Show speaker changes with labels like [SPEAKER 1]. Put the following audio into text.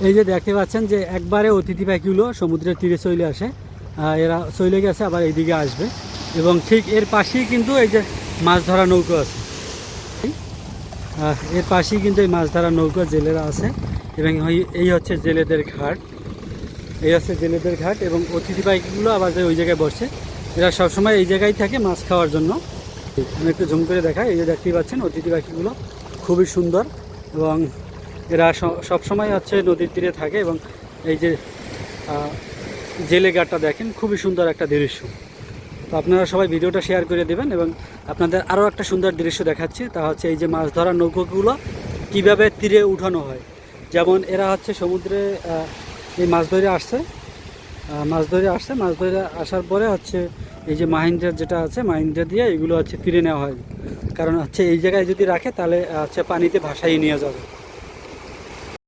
[SPEAKER 1] এই যে দেখতে পাচ্ছেন যে একবারে অতিথি পাখিগুলো সমুদ্রের তীরে চলে আসে। এরা চলে গেছে, আবার এইদিকে আসবে। এবং ঠিক এর পাশেই কিন্তু এই যে মাছ ধরা নৌকো আছে। এর পাশেই কিন্তু এই মাছ ধরা নৌকো জেলেরা আছে। এবং এই- হচ্ছে জেলেদের ঘাট। এই হচ্ছে জেলেদের ঘাট এবং অতিথি পাখিগুলো আবার ওই জায়গায় বসে। এরা সবসময় এই জায়গায় থাকে মাছ খাওয়ার জন্য। আমি একটু জুম করে দেখাই। এই যে দেখতেই পাচ্ছেন, অতিথি পাখিগুলো খুবই সুন্দর এবং এরা স- সবসময় হচ্ছে নদীর তীরে থাকে এবং এই যে জেলে ঘাটটা দেখেন, খুবই সুন্দর একটা দৃশ্য। তো আপনারা সবাই ভিডিওটা শেয়ার করে দেবেন এবং আপনাদের আরও একটা সুন্দর দৃশ্য দেখাচ্ছি, তা হচ্ছে এই যে মাছ ধরার নৌকোগুলো কীভাবে তীরে উঠানো হয়। যেমন এরা হচ্ছে সমুদ্রে এই মাছ ধরে আসছে মাছ ধরে আসছে, মাছ ধরে আসার পরে হচ্ছে এই যে মাহিন্দ্রার যেটা আছে, মাহিন্দ্রা দিয়ে এগুলো হচ্ছে তীরে নেওয়া হয়। কারণ হচ্ছে এই জায়গায় যদি রাখে তাহলে হচ্ছে পানিতে ভাসাই নিয়ে যাবে।